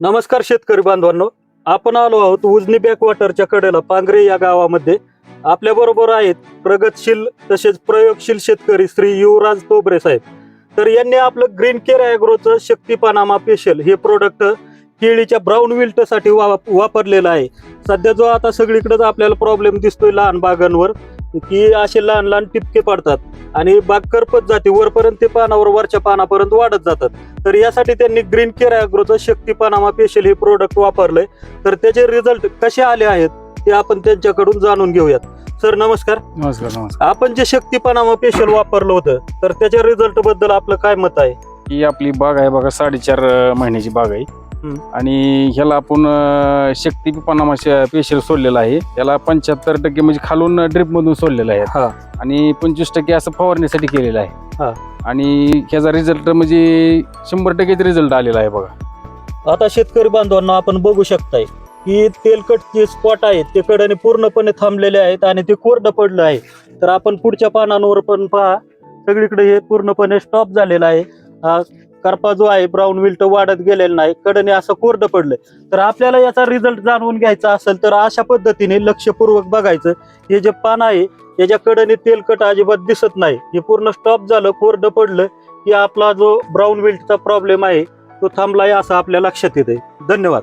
नमस्कार शेतकरी बांधवांनो आपण आलो आहोत उजनी बॅकवॉटरच्या कडेला पांगरे या गावामध्ये. आपल्या बरोबर आहेत प्रगतशील तसेच प्रयोगशील शेतकरी श्री युवराज तोबरे साहेब. तर यांनी आपलं ग्रीन केअर ॲग्रोचं शक्तीपानामा पेशल हे प्रोडक्ट केळीच्या ब्राऊन विल्टसाठी वा वापरलेलं आहे. सध्या जो आता सगळीकडेच आपल्याला प्रॉब्लेम दिसतोय लहान बागांवर. की असे लहान लहान टिपके पडतात आणि बाग करपत जाते वरपर्यंत ते पानावर वरच्या पानापर्यंत वाढत जातात. तर यासाठी त्यांनी ग्रीन केअर ॲग्रोचं शक्तिपानामा पेशल हे प्रोडक्ट वापरलंय. तर त्याचे रिझल्ट कसे आले आहेत ते आपण त्यांच्याकडून जाणून घेऊयात. सर नमस्कार. नमस्कार नमस्कार. आपण जे शक्तिपानामा पेशल वापरलं होतं तर त्याच्या रिझल्टबद्दल आपलं काय मत आहे? ही आपली बाग आहे बघा साडेचार महिन्याची बाग आहे. आणि ह्याला आपण अं, शक्ती पनामा पेशल सोडलेला आहे. त्याला पंच्याहत्तर टक्के म्हणजे खालून ड्रिप मधून सोडलेलं आहे. हा. आणि पंचवीस टक्के असं फवारण्यासाठी केलेलं. आहे. आणि ह्याचा रिझल्ट म्हणजे शंभर टक्केच रिझल्ट आलेला आहे बघा. आता शेतकरी बांधवांना आपण बघू शकताय की तेलकट जे स्पॉट आहेत ते कडेने पूर्णपणे थांबलेले आहेत आणि ते कोरडं पडलं आहे. तर आपण पुढच्या पानांवर पण पहा. सगळीकडे हे पूर्णपणे स्टॉप झालेलं आहे. करपा जो आहे ब्राऊन विल्ट वाढत गेलेला नाही. कडने असं कोरडं पडलंय. तर आपल्याला याचा रिझल्ट जाणून घ्यायचा असेल तर अशा पद्धतीने लक्षपूर्वक बघायचं. हे जे पान आहे याच्या कडने तेलकट अजिबात दिसत नाही. हे पूर्ण स्टॉप झालं कोरडं पडलं की आपला जो ब्राऊन विल्टचा प्रॉब्लेम आहे तो थांबलाय असं आपल्या लक्षात येते धन्यवाद.